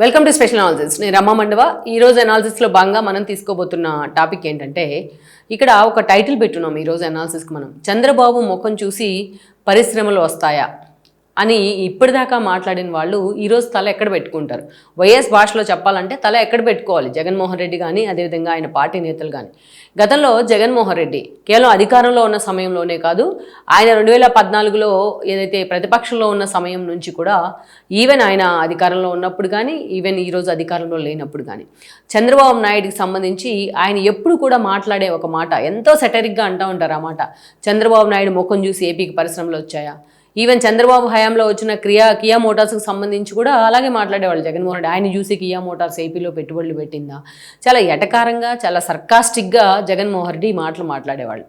Welcome to special analysis నేను రమ్మ మండవ. ఈరోజు అనాలిసిస్లో భాగంగా మనం తీసుకోబోతున్న టాపిక్ ఏంటంటే ఇక్కడ ఒక టైటిల్ పెట్టున్నాం. ఈరోజు అనాలిసిస్కి మనం. చంద్రబాబు ముఖం చూసి పరిశ్రమలు వస్తాయా? అని ఇప్పటిదాకా మాట్లాడిన వాళ్ళు ఈరోజు తల ఎక్కడ పెట్టుకుంటారు? వైఎస్ భాషలో చెప్పాలంటే తల ఎక్కడ పెట్టుకోవాలి? జగన్మోహన్ రెడ్డి కానీ అదేవిధంగా ఆయన పార్టీ నేతలు కానీ గతంలో జగన్మోహన్ రెడ్డి కేవలం అధికారంలో ఉన్న సమయంలోనే కాదు ఆయన రెండు వేల పద్నాలుగులో ఏదైతే ప్రతిపక్షంలో ఉన్న సమయం నుంచి కూడా ఈవెన్ ఆయన అధికారంలో ఉన్నప్పుడు కానీ ఈవెన్ ఈరోజు అధికారంలో లేనప్పుడు కానీ చంద్రబాబు నాయుడికి సంబంధించి ఆయన ఎప్పుడు కూడా మాట్లాడే ఒక మాట ఎంతో సెటరిక్గా అంటూ ఉంటారు ఆ మాట. చంద్రబాబు నాయుడు ముఖం చూసి ఏపీకి పరిశ్రమలు వచ్చాయా? ఈవెన్ చంద్రబాబు హయాంలో వచ్చిన క్రియా కియా మోటార్స్కి సంబంధించి కూడా అలాగే మాట్లాడేవాళ్ళు జగన్మోహన్ రెడ్డి. ఆయన చూసి కియా మోటార్స్ ఏపీలో పెట్టుబడులు పెట్టిందా? చాలా ఎటకారంగా చాలా సర్కాస్టిక్గా జగన్మోహన్ రెడ్డి మాటలు మాట్లాడేవాళ్ళు.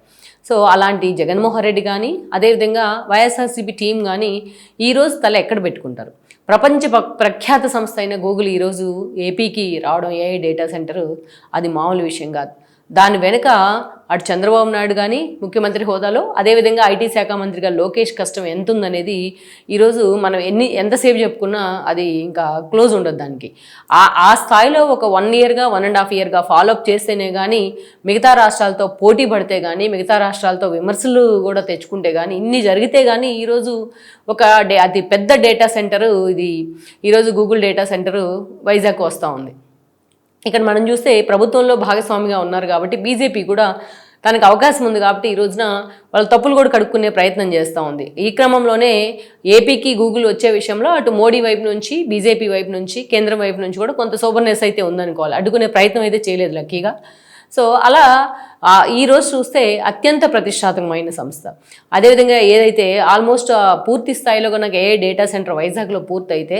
సో అలాంటి జగన్మోహన్ రెడ్డి కానీ అదేవిధంగా వైఎస్ఆర్సీపీ టీం కానీ ఈరోజు తల ఎక్కడ పెట్టుకుంటారు? ప్రపంచ ప్ర- ప్రఖ్యాత సంస్థ అయిన గూగుల్ ఈరోజు ఏపీకి రావడం ఏఐ డేటా సెంటర్ అది మామూలు విషయం కాదు. దాని వెనుక అటు చంద్రబాబు నాయుడు కానీ ముఖ్యమంత్రి హోదాలో అదేవిధంగా ఐటీ శాఖ మంత్రిగా లోకేష్ కష్టం ఎంత ఉందనేది ఈరోజు మనం ఎన్ని ఎంతసేపు చెప్పుకున్నా అది ఇంకా క్లోజ్ ఉండదు దానికి. ఆ ఆ స్థాయిలో ఒక వన్ ఇయర్గా వన్ అండ్ హాఫ్ ఇయర్గా ఫాలోఅప్ చేస్తేనే కానీ మిగతా రాష్ట్రాలతో పోటీ పడితే కానీ మిగతా రాష్ట్రాలతో విమర్శలు కూడా తెచ్చుకుంటే కానీ ఇన్ని జరిగితే కానీ ఈరోజు ఒక డే అతి పెద్ద డేటా సెంటరు ఇది. ఈరోజు గూగుల్ డేటా సెంటరు వైజాగ్ వస్తూ ఉంది. ఇక్కడ మనం చూస్తే ప్రభుత్వంలో భాగస్వామిగా ఉన్నారు కాబట్టి బీజేపీ కూడా తనకు అవకాశం ఉంది కాబట్టి ఈ రోజున వాళ్ళ తప్పులు కూడా కడుక్కునే ప్రయత్నం చేస్తూ ఉంది. ఈ క్రమంలోనే ఏపీకి గూగుల్ వచ్చే విషయంలో అటు మోడీ వైపు నుంచి బీజేపీ వైపు నుంచి కేంద్రం వైపు నుంచి కూడా కొంత సోబర్నెస్ అయితే ఉందనుకోవాలి. అడ్డుకునే ప్రయత్నం అయితే చేయలేదు లక్కీగా. సో అలా ఈరోజు ఈ రోజు చూస్తే అత్యంత ప్రతిష్టాత్మకమైన సంస్థ. అదేవిధంగా ఏదైతే ఆల్మోస్ట్ పూర్తి స్థాయిలో కనుక ఏ డేటా సెంటర్ వైజాగ్లో పూర్తయితే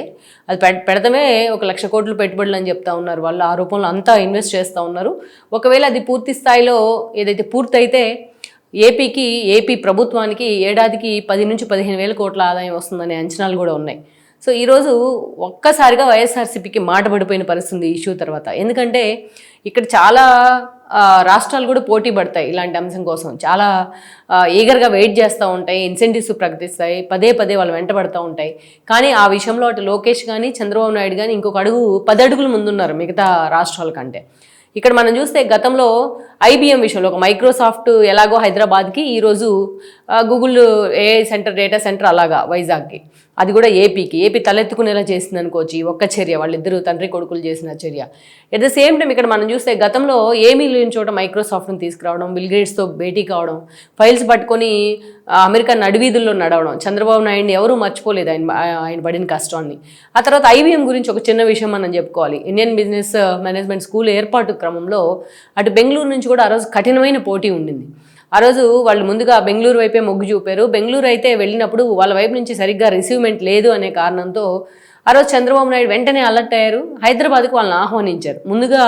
అది పె పెడతమే ఒక లక్ష కోట్లు పెట్టుబడులు అని చెప్తా ఉన్నారు. వాళ్ళు ఆ రూపంలో అంతా ఇన్వెస్ట్ చేస్తూ ఉన్నారు. ఒకవేళ అది పూర్తి స్థాయిలో ఏదైతే పూర్తయితే ఏపీకి ఏపీ ప్రభుత్వానికి ఏడాదికి పది నుంచి పదిహేను వేల కోట్ల ఆదాయం వస్తుందనే అంచనాలు కూడా ఉన్నాయి. సో ఈరోజు ఒక్కసారిగా వైఎస్ఆర్సీపీకి మాట పడిపోయిన పరిస్థితి ఇష్యూ తర్వాత. ఎందుకంటే ఇక్కడ చాలా రాష్ట్రాలు కూడా పోటీ పడతాయి ఇలాంటి అంశం కోసం. చాలా ఈగర్గా వెయిట్ చేస్తూ ఉంటాయి ఇన్సెంటివ్స్ ప్రకటిస్తాయి పదే పదే వాళ్ళు వెంటబడుతూ ఉంటాయి. కానీ ఆ విషయంలో అటు లోకేష్ కానీ చంద్రబాబు నాయుడు కానీ ఇంకొక అడుగు పది అడుగులు ముందున్నారు మిగతా రాష్ట్రాల కంటే. ఇక్కడ మనం చూస్తే గతంలో ఐబిఎం విషయంలో ఒక మైక్రోసాఫ్ట్ ఎలాగో హైదరాబాద్కి ఈరోజు Google AI centre data centre అలాగా వైజాగ్కి. అది కూడా ఏపీకి. ఏపీ తలెత్తుకునేలా చేసింది అనుకోవచ్చు ఈ ఒక్క చర్య వాళ్ళిద్దరూ తండ్రి కొడుకులు చేసిన చర్య. ఎట్ ద సేమ్ టైం ఇక్కడ మనం చూస్తే గతంలో ఏమీ లేని చోట మైక్రోసాఫ్ట్ని తీసుకురావడం బిల్గేట్స్తో భేటీ కావడం ఫైల్స్ పట్టుకొని అమెరికా నడివీధుల్లో నడవడం చంద్రబాబు నాయుడిని ఎవరూ మర్చిపోలేదు ఆయన ఆయన పడిన కష్టాన్ని. ఆ తర్వాత ఐబీఎం గురించి ఒక చిన్న విషయం మనం చెప్పుకోవాలి. ఇండియన్ బిజినెస్ మేనేజ్మెంట్ స్కూల్ ఏర్పాటు క్రమంలో అటు బెంగళూరు నుంచి కూడా ఆ రోజు కఠినమైన పోటీ ఉండింది. ఆ రోజు వాళ్ళు ముందుగా బెంగళూరు వైపే మొగ్గు చూపారు. బెంగళూరు అయితే వెళ్ళినప్పుడు వాళ్ళ వైపు నుంచి సరిగ్గా రిసీవ్మెంట్ లేదు అనే కారణంతో ఆ రోజు చంద్రబాబు నాయుడు వెంటనే అలర్ట్ అయ్యారు. హైదరాబాద్కు వాళ్ళని ఆహ్వానించారు. ముందుగా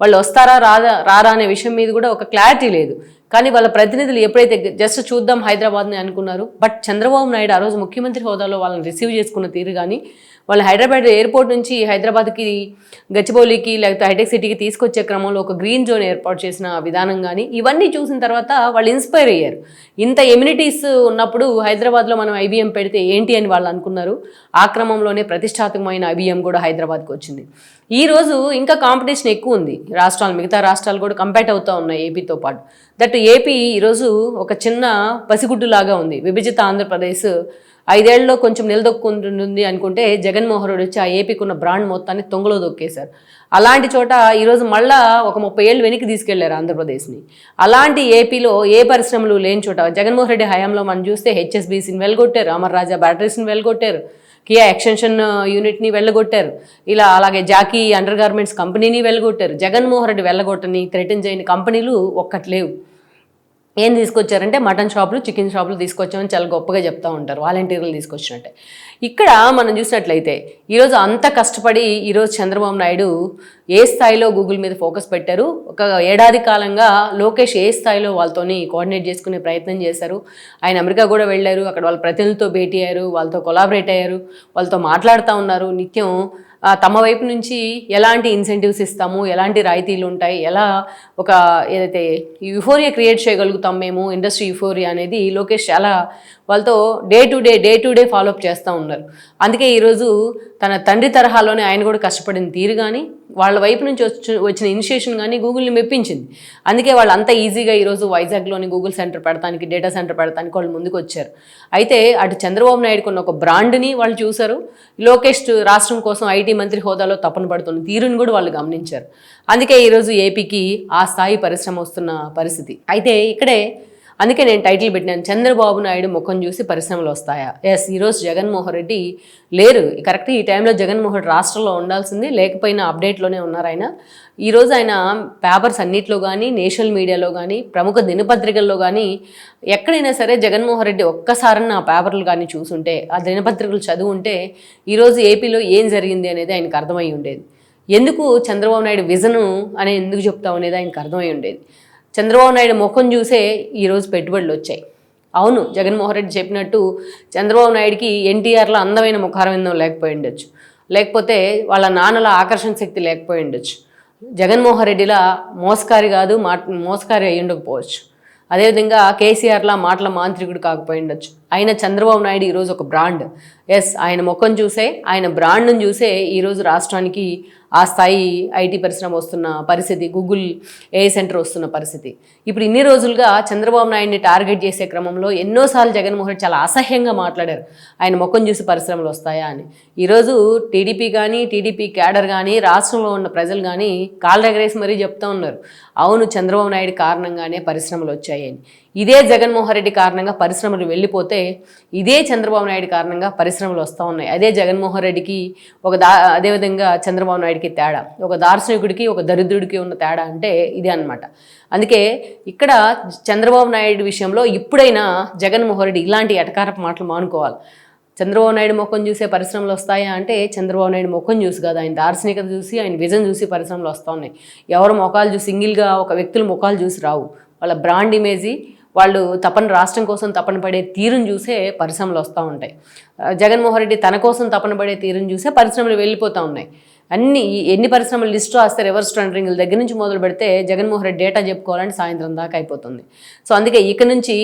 వాళ్ళు వస్తారా రాదా రారా అనే విషయం మీద కూడా ఒక క్లారిటీ లేదు. కానీ వాళ్ళ ప్రతినిధులు ఎప్పుడైతే జస్ట్ చూద్దాం హైదరాబాద్ని అనుకున్నారు బట్ చంద్రబాబు నాయుడు ఆ రోజు ముఖ్యమంత్రి హోదాలో వాళ్ళని రిసీవ్ చేసుకున్న తీరు కానీ వాళ్ళు హైదరాబాద్ ఎయిర్పోర్ట్ నుంచి హైదరాబాద్కి గచ్చిబౌలికి లేకపోతే హైటెక్ సిటీకి తీసుకొచ్చే క్రమంలో ఒక గ్రీన్ జోన్ ఏర్పాటు చేసిన విధానం కానీ ఇవన్నీ చూసిన తర్వాత వాళ్ళు ఇన్స్పైర్ అయ్యారు. ఇంత ఎమ్యూనిటీస్ ఉన్నప్పుడు హైదరాబాద్లో మనం ఐబీఎం పెడితే ఏంటి అని వాళ్ళు అనుకున్నారు. ఆ క్రమంలోనే ప్రతిష్టాత్మకమైన ఐబీఎం కూడా హైదరాబాద్కి వచ్చింది. ఈరోజు ఇంకా కాంపిటీషన్ ఎక్కువ ఉంది. రాష్ట్రాలు మిగతా రాష్ట్రాలు కూడా కంపేట్ అవుతూ ఉన్నాయి ఏపీతో పాటు. దట్ ఏపీ ఈరోజు ఒక చిన్న పసిగుడ్డులాగా ఉంది. విభజిత ఆంధ్రప్రదేశ్ ఐదేళ్ళలో కొంచెం నిలదొక్కుంటుంది అనుకుంటే జగన్మోహన్ రెడ్డి వచ్చి ఆ ఏపీకి ఉన్న బ్రాండ్ మొత్తాన్ని తొంగలో దొక్కేశారు. అలాంటి చోట ఈరోజు మళ్ళా ఒక ముప్పై ఏళ్ళు వెనక్కి తీసుకెళ్ళారు ఆంధ్రప్రదేశ్ని. అలాంటి ఏపీలో ఏ పరిశ్రమలు లేని చోట జగన్మోహన్ రెడ్డి హయాంలో మనం చూస్తే హెచ్ఎస్బీసీని వెళ్ళగొట్టారు అమర్ రాజా బ్యాటరీస్ని వెళ్ళగొట్టారు కియా ఎక్స్టెన్షన్ యూనిట్ని వెళ్ళగొట్టారు ఇలా అలాగే జాకీ అండర్ గార్మెంట్స్ కంపెనీని వెళ్ళగొట్టారు జగన్మోహన్ రెడ్డి వెళ్ళగొట్టని థ్రెటన్ చేయని కంపెనీలు ఒక్కట్లేవు ఏం తీసుకొచ్చారంటే మటన్ షాపులు చికెన్ షాపులు తీసుకొచ్చామని చాలా గొప్పగా చెప్తూ ఉంటారు. వాలంటీర్లు తీసుకొచ్చినట్టే. ఇక్కడ మనం చూసినట్లయితే ఈరోజు అంత కష్టపడి ఈరోజు చంద్రబాబు నాయుడు ఏ స్థాయిలో గూగుల్ మీద ఫోకస్ పెట్టారు? ఒక ఏడాది కాలంగా లోకేష్ ఏ స్థాయిలో వాళ్ళతోని కోఆర్డినేట్ చేసుకునే ప్రయత్నం చేశారు? ఆయన అమెరికా కూడా వెళ్ళారు. అక్కడ వాళ్ళ ప్రతినిధులతో భేటీ అయ్యారు. వాళ్ళతో కొలాబరేట్ అయ్యారు. వాళ్ళతో మాట్లాడుతూ ఉన్నారు. నిత్యం తమ వైపు నుంచి ఎలాంటి ఇన్సెంటివ్స్ ఇస్తాము? ఎలాంటి రాయితీలు ఉంటాయి? ఎలా ఒక ఏదైతే యుఫోరియా క్రియేట్ చేయగలుగుతాం మేము ఇండస్ట్రీ యుఫోరియా అనేది లోకేష్ చాలా వాళ్ళతో day to day day to day follow up చేస్తూ ఉన్నారు. అందుకే ఈరోజు తన తండ్రి తరహాలోనే ఆయన కూడా కష్టపడిన తీరు కానీ వాళ్ళ వైపు నుంచి వచ్చి వచ్చిన ఇనిషియేషన్ కానీ గూగుల్ని మెప్పించింది. అందుకే వాళ్ళు అంత ఈజీగా ఈరోజు వైజాగ్లోని గూగుల్ సెంటర్ పెడతానికి డేటా సెంటర్ పెడతానికి వాళ్ళు ముందుకు వచ్చారు. అయితే అటు చంద్రబాబు నాయుడుకున్న ఒక బ్రాండ్ని వాళ్ళు చూశారు. లోకేష్ రాష్ట్రం కోసం ఐటీ మంత్రి హోదాలో తపన పడుతున్న తీరుని కూడా వాళ్ళు గమనించారు. అందుకే ఈరోజు ఏపీకి ఆ స్థాయి పరిశ్రమ వస్తున్న పరిస్థితి. అయితే ఇక్కడే అందుకే నేను టైటిల్ పెట్టినాను చంద్రబాబు నాయుడు ముఖం చూసి పరిశ్రమలు వస్తాయా? ఎస్ ఈరోజు జగన్మోహన్ రెడ్డి లేరు. కరెక్ట్ ఈ టైంలో జగన్మోహన్ రెడ్డి రాష్ట్రంలో ఉండాల్సింది లేకపోయినా అప్డేట్లోనే ఉన్నారు ఆయన. ఈరోజు ఆయన పేపర్స్ అన్నిట్లో కానీ నేషనల్ మీడియాలో కానీ ప్రముఖ దినపత్రికల్లో కానీ ఎక్కడైనా సరే జగన్మోహన్ రెడ్డి ఒక్కసారన్న ఆ పేపర్లు కానీ చూసుంటే ఆ దినపత్రికలు చదువుంటే ఈరోజు ఏపీలో ఏం జరిగింది అనేది ఆయనకు అర్థమై ఉండేది. ఎందుకు చంద్రబాబు నాయుడు విజను అని ఎందుకు చెప్తాం అనేది ఆయనకు అర్థమై ఉండేది. చంద్రబాబు నాయుడు ముఖం చూసే ఈరోజు పెట్టుబడులు వచ్చాయి. అవును జగన్మోహన్ రెడ్డి చెప్పినట్టు చంద్రబాబు నాయుడికి ఎన్టీఆర్లో అందమైన ముఖారవిందం లేకపోయి ఉండొచ్చు. లేకపోతే వాళ్ళ నాన్నల ఆకర్షణ శక్తి లేకపోయి ఉండొచ్చు. జగన్మోహన్ రెడ్డిలా మోసకారి కాదు మాట మోసకారి అయ్యి ఉండకపోవచ్చు అదేవిధంగా కేసీఆర్లా మాటల మాంత్రికుడు కాకపోయి ఉండొచ్చు. ఆయన చంద్రబాబు నాయుడు ఈరోజు ఒక బ్రాండ్. ఎస్ ఆయన ముఖం చూసే ఆయన బ్రాండ్ను చూసే ఈరోజు రాష్ట్రానికి ఆ స్థాయి ఐటీ పరిశ్రమ వస్తున్న పరిస్థితి గూగుల్ ఏ సెంటర్ వస్తున్న పరిస్థితి. ఇప్పుడు ఇన్ని రోజులుగా చంద్రబాబు నాయుడిని టార్గెట్ చేసే క్రమంలో ఎన్నోసార్లు జగన్మోహన్ రెడ్డి చాలా అసహ్యంగా మాట్లాడారు. ఆయన ముఖం చూసి పరిశ్రమలు వస్తాయా అని. ఈరోజు టీడీపీ కానీ టీడీపీ క్యాడర్ కానీ రాష్ట్రంలో ఉన్న ప్రజలు కానీ కాళ్ళ ఎగరేసి మరీ చెప్తా ఉన్నారు. అవును చంద్రబాబు నాయుడు కారణంగానే పరిశ్రమలు వచ్చాయని. ఇదే జగన్మోహన్ రెడ్డి కారణంగా పరిశ్రమలు వెళ్ళిపోతే ఇదే చంద్రబాబు నాయుడు కారణంగా పరిశ్రమలు వస్తూ ఉన్నాయి. అదే జగన్మోహన్ రెడ్డికి ఒక దా అదేవిధంగా చంద్రబాబు నాయుడికి తేడా ఒక దార్శనికుడికి ఒక దరిద్రుడికి ఉన్న తేడా అంటే ఇదే అన్నమాట. అందుకే ఇక్కడ చంద్రబాబు నాయుడు విషయంలో ఇప్పుడైనా జగన్మోహన్ రెడ్డి ఇలాంటి ఎటకారపు మాటలు మానుకోవాలి. చంద్రబాబు నాయుడు ముఖం చూసే పరిశ్రమలు వస్తాయా అంటే చంద్రబాబు నాయుడు ముఖం చూసి కాదు ఆయన దార్శనికత చూసి ఆయన విజన్ చూసి పరిశ్రమలు వస్తూ ఉన్నాయి. ఎవరు ముఖాలు చూసి సింగిల్గా ఒక వ్యక్తుల ముఖాలు చూసి రావు. వాళ్ళ బ్రాండ్ ఇమేజీ వాళ్ళు తపన రాష్ట్రం కోసం తపన పడే తీరును చూసే పరిశ్రమలు వస్తూ ఉంటాయి. జగన్మోహన్ రెడ్డి తన కోసం తపన పడే తీరును చూసే పరిశ్రమలు వెళ్ళిపోతూ ఉన్నాయి. అన్ని ఎన్ని పరిశ్రమలు లిస్ట్ రాస్తే రివర్స్ టెండరింగ్ల దగ్గర నుంచి మొదలు పెడితే జగన్మోహన్ రెడ్డి డేటా చెప్పుకోవాలంటే సాయంత్రం దాకా అయిపోతుంది. సో అందుకే ఇక నుంచి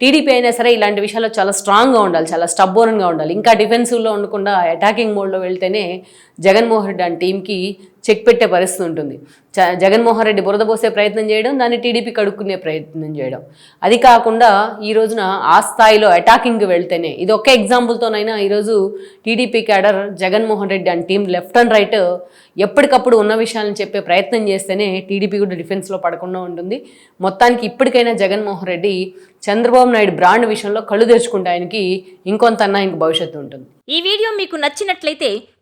టీడీపీ అయినా సరే ఇలాంటి విషయాల్లో చాలా స్ట్రాంగ్గా ఉండాలి చాలా స్టబ్బోర్న్గా ఉండాలి. ఇంకా డిఫెన్సివ్లో ఉండకుండా అటాకింగ్ మోడ్లో వెళ్తేనే జగన్మోహన్ రెడ్డి అని టీంకి చెక్ పెట్టే పరిస్థితి ఉంటుంది. చ జగన్మోహన్ రెడ్డి బురద పోసే ప్రయత్నం చేయడం దాన్ని టీడీపీ కడుక్కునే ప్రయత్నం చేయడం. అది కాకుండా ఈ రోజున ఆ స్థాయిలో అటాకింగ్కి వెళ్తేనే ఇది ఒక్క ఎగ్జాంపుల్తోనైనా ఈరోజు TDP cadre Jaganmohan Reddy and team left and right ఎప్పటికప్పుడు ఉన్న విషయాలను చెప్పే ప్రయత్నం చేస్తేనే టీడీపీ కూడా డిఫెన్స్లో పడకుండా ఉంటుంది. మొత్తానికి ఇప్పటికైనా జగన్మోహన్ రెడ్డి చంద్రబాబు నాయుడు బ్రాండ్ విషయంలో కళ్ళు తెరుచుకుంటే ఆయనకి ఇంకొంతన్నా ఇంక భవిష్యత్తు ఉంటుంది. ఈ వీడియో మీకు నచ్చినట్లయితే